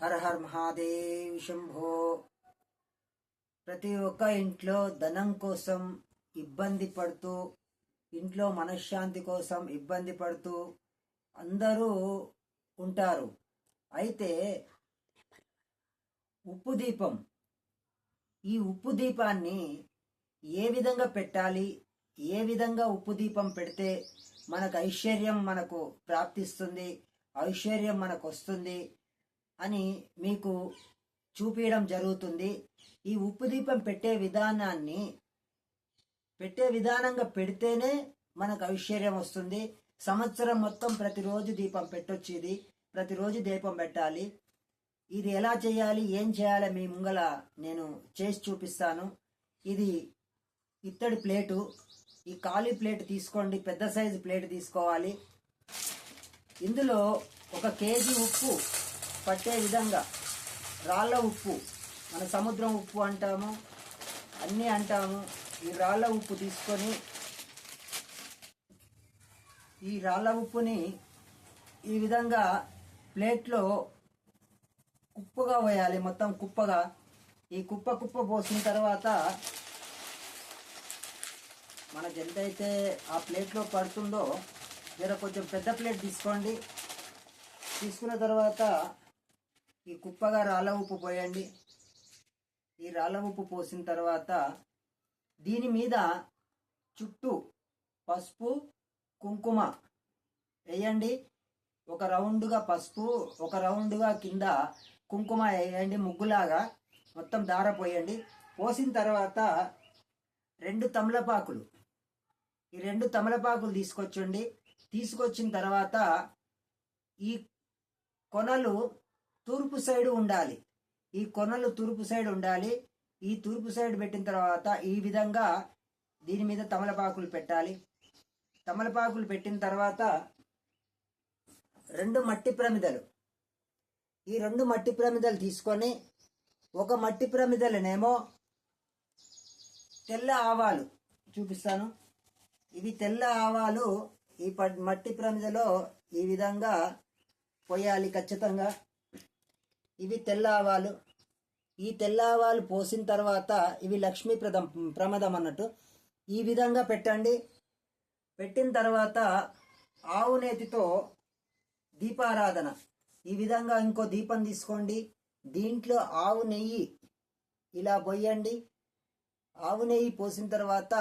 హర her Mahadev Shambho. ప్రతి ఒక్క ఇంట్లో ధనం కోసం ఇబ్బంది పడుతూ ఇంట్లో మనశ్శాంతి కోసం ఇబ్బంది పడుతూ అందరూ ఉంటారు. అయితే ఉప్పు దీపం ఈ ఉప్పు దీపాన్ని ఏ విధంగా పెట్టాలి? ఏ విధంగా ఉప్పు దీపం పెడితే మనకు ఐశ్వర్యం మనకు ప్రాప్తిస్తుంది? ఐశ్వర్యం మనకు వస్తుంది? అని మీకు చూపించడం జరుగుతుంది. ఈ ఉప్పు దీపం పెట్టే విధానాన్ని పెట్టే విధానంగా పెడితేనే మనకు ఐశ్వర్యం వస్తుంది. సంవత్సరం మొత్తం ప్రతిరోజు దీపం పెట్టొచ్చేది ప్రతిరోజు దీపం పెట్టాలి. ఇది ఎలా చేయాలి? ఏం చేయాలి? మీ ముంగల నేను చేసి చూపిస్తాను. ఇది ఇత్తడి ప్లేటు. ఈ ఖాళీ ప్లేట్ తీసుకోండి. పెద్ద సైజు ప్లేట్ తీసుకోవాలి. ఇందులో ఒక కేజీ ఉప్పు పట్టే విధంగా రాళ్ళ ఉప్పు మన సముద్రం ఉప్పు అంటాము అన్నీ అంటాము. ఈ రాళ్ళ ఉప్పు తీసుకొని ఈ రాళ్ళ ఉప్పుని ఈ విధంగా ప్లేట్లో కుప్పగా పోయాలి మొత్తం కుప్పగా. ఈ కుప్ప కుప్ప పోసిన తర్వాత మనకి ఎంతైతే ఆ ప్లేట్లో పడుతుందో జర కొంచెం పెద్ద ప్లేట్ తీసుకోండి. తీసుకున్న తర్వాత ఈ కుప్పగా రాళ్ళ ఉప్పు పోయండి. ఈ రాళ్ళ ఉప్పు పోసిన తర్వాత దీని మీద చుట్టూ పసుపు కుంకుమ వేయండి. ఒక రౌండ్గా పసుపు ఒక రౌండ్గా కింద కుంకుమ వేయండి ముగ్గులాగా. మొత్తం దార పోయండి. పోసిన తర్వాత రెండు తమలపాకులు ఈ రెండు తమలపాకులు తీసుకొచ్చండి. తీసుకొచ్చిన తర్వాత ఈ కొనలు తూర్పు సైడ్ ఉండాలి. ఈ కొనలు తూర్పు సైడ్ ఉండాలి. ఈ తూర్పు సైడ్ పెట్టిన తర్వాత ఈ విధంగా దీని మీద తమలపాకులు పెట్టాలి. తమలపాకులు పెట్టిన తర్వాత రెండు మట్టి ప్రమిదలు. ఈ రెండు మట్టి ప్రమిదలు తీసుకొని ఒక మట్టి ప్రమిదలనేమో తెల్ల ఆవాలు చూపిస్తాను. ఇవి తెల్ల ఆవాలు ఈ ప- మట్టి ప్రమిదలో ఈ విధంగా పోయాలి ఖచ్చితంగా. ఇవి తెల్ల ఆవాలు ఈ తెల్ల ఆవాలు పోసిన తర్వాత ఇవి లక్ష్మీ ప్రదం ప్రమదం అన్నట్టు. ఈ విధంగా పెట్టండి. పెట్టిన తర్వాత ఆవు నేతితో దీపారాధన. ఈ విధంగా ఇంకో దీపం తీసుకోండి. దీంట్లో ఆవు నెయ్యి ఇలా పోయండి ఆవు నెయ్యి పోసిన తర్వాత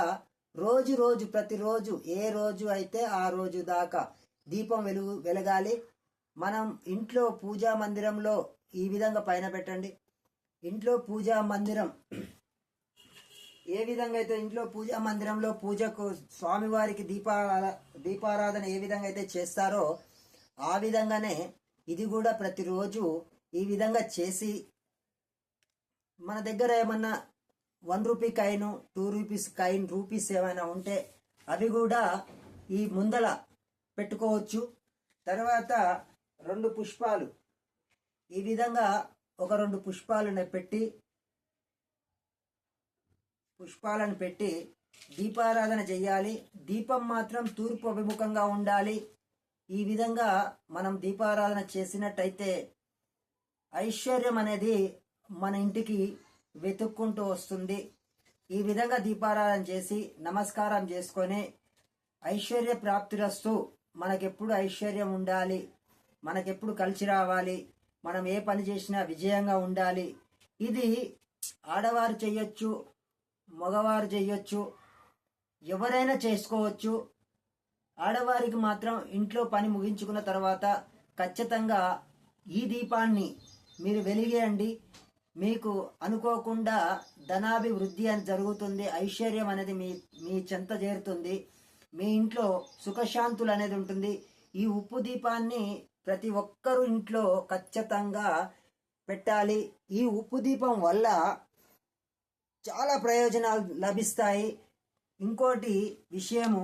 రోజు రోజు ప్రతిరోజు ఏ రోజు అయితే ఆ రోజు దాకా దీపం వెలుగు వెలగాలి. మనం ఇంట్లో పూజా మందిరంలో ఈ విధంగా పైన పెట్టండి. ఇంట్లో పూజా మందిరం. ఏ విధంగా అయితే ఇంట్లో పూజా మందిరంలో పూజకు స్వామివారికి దీపా దీపారాధన ఏ విధంగా అయితే చేస్తారో ఆ విధంగానే ఇది కూడా ప్రతిరోజు ఈ విధంగా చేసి మన దగ్గర ఏమన్నా one rupee coin two rupees coin rupees ఏమైనా ఉంటే అవి కూడా ఈ ముందల పెట్టుకోవచ్చు. తర్వాత రెండు పుష్పాలు. ఈ విధంగా ఒక రెండు పుష్పాలను పెట్టి పుష్పాలను పెట్టి దీపారాధన చేయాలి. దీపం మాత్రం తూర్పు అభిముఖంగా ఉండాలి. ఈ విధంగా మనం దీపారాధన చేసినట్టయితే ఐశ్వర్యం అనేది మన ఇంటికి వెతుక్కుంటూ వస్తుంది. ఈ విధంగా దీపారాధన చేసి నమస్కారం చేసుకొని ఐశ్వర్య ప్రాప్తిరస్తూ మనకెప్పుడు ఐశ్వర్యం ఉండాలి. మనకెప్పుడు కలిసి రావాలి. మనం ఏ పని చేసినా విజయంగా ఉండాలి. ఇది ఆడవారు చేయొచ్చు మగవారు చేయొచ్చు ఎవరైనా చేసుకోవచ్చు. ఆడవారికి మాత్రం ఇంట్లో పని ముగించుకున్న తర్వాత ఖచ్చితంగా ఈ దీపాన్ని మీరు వెలిగేయండి. మీకు అనుకోకుండా ధనాభివృద్ధి అని జరుగుతుంది ఐశ్వర్యం అనేది మీ మీ చెంత చేరుతుంది మీ ఇంట్లో సుఖశాంతులు అనేది ఉంటుంది. ఈ ఉప్పు దీపాన్ని ప్రతి ఒక్కరు ఇంట్లో ఖచ్చితంగా పెట్టాలి. ఈ ఉప్పు దీపం వల్ల చాలా ప్రయోజనాలు లభిస్తాయి. ఇంకోటి విషయము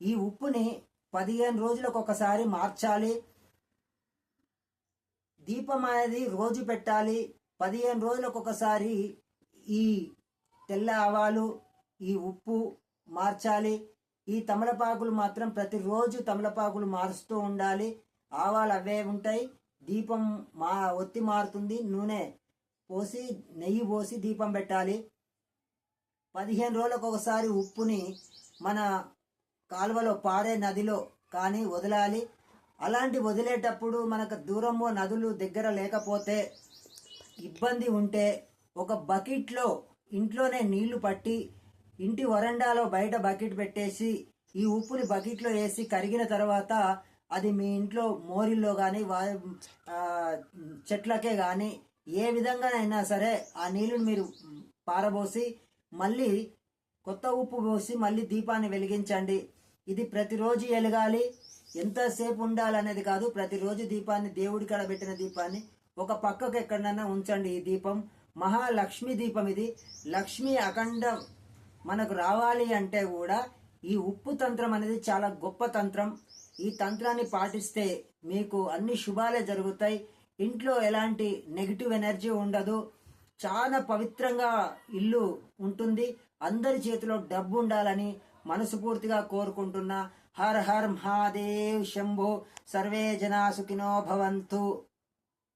ఈ ఉప్పుని పదిహేను రోజులకు ఒకసారి మార్చాలి. దీపం అనేది రోజు పెట్టాలి. పదిహేను రోజులకు ఒకసారి ఈ తెల్ల ఆవాలు ఈ ఉప్పు మార్చాలి. ఈ తమలపాకులు మాత్రం ప్రతిరోజు తమలపాకులు మారుస్తూ ఉండాలి. ఆవాలు అవే ఉంటాయి. దీపం మా ఒత్తి మారుతుంది. నూనె పోసి నెయ్యి పోసి దీపం పెట్టాలి. పదిహేను రోజులకు ఒకసారి ఉప్పుని మన కాలువలో పారే నదిలో కానీ వదలాలి. అలాంటి వదిలేటప్పుడు మనకు దూరంలో నదులు దగ్గర లేకపోతే ఇబ్బంది ఉంటే ఒక బకెట్లో ఇంట్లోనే నీళ్ళు పట్టి ఇంటి వరండాలో బయట బకెట్ పెట్టేసి ఈ ఉప్పుని బకెట్లో వేసి కరిగిన తర్వాత అది మీ ఇంట్లో మోరిల్లో కానీ వా చెట్లకే కానీ ఏ విధంగానైనా సరే ఆ నీళ్ళని మీరు పారబోసి మళ్ళీ కొత్త ఉప్పు పోసి మళ్ళీ దీపాన్ని వెలిగించండి. ఇది ప్రతిరోజు వెలగాలి. ఎంతసేపు ఉండాలనేది కాదు ప్రతిరోజు దీపాన్ని దేవుడి కాడ పెట్టిన దీపాన్ని ఒక పక్కకు ఎక్కడైనా ఉంచండి ఈ దీపం. మహాలక్ష్మి దీపం ఇది. లక్ష్మి అఖండం మనకు రావాలి అంటే కూడా ఈ ఉప్పు తంత్రం అనేది చాలా గొప్ప తంత్రం. ఈ తంత్రాన్ని పాటిస్తే మీకు అన్ని శుభాలే జరుగుతాయి. ఇంట్లో ఎలాంటి నెగిటివ్ ఎనర్జీ ఉండదు. చాలా పవిత్రంగా ఇల్లు ఉంటుంది. అందరి చేతిలో డబ్బు ఉండాలని మనస్ఫూర్తిగా కోరుకుంటున్నా. Her her Mahadev Shambho. సర్వే జనా సుఖినో భవంతు.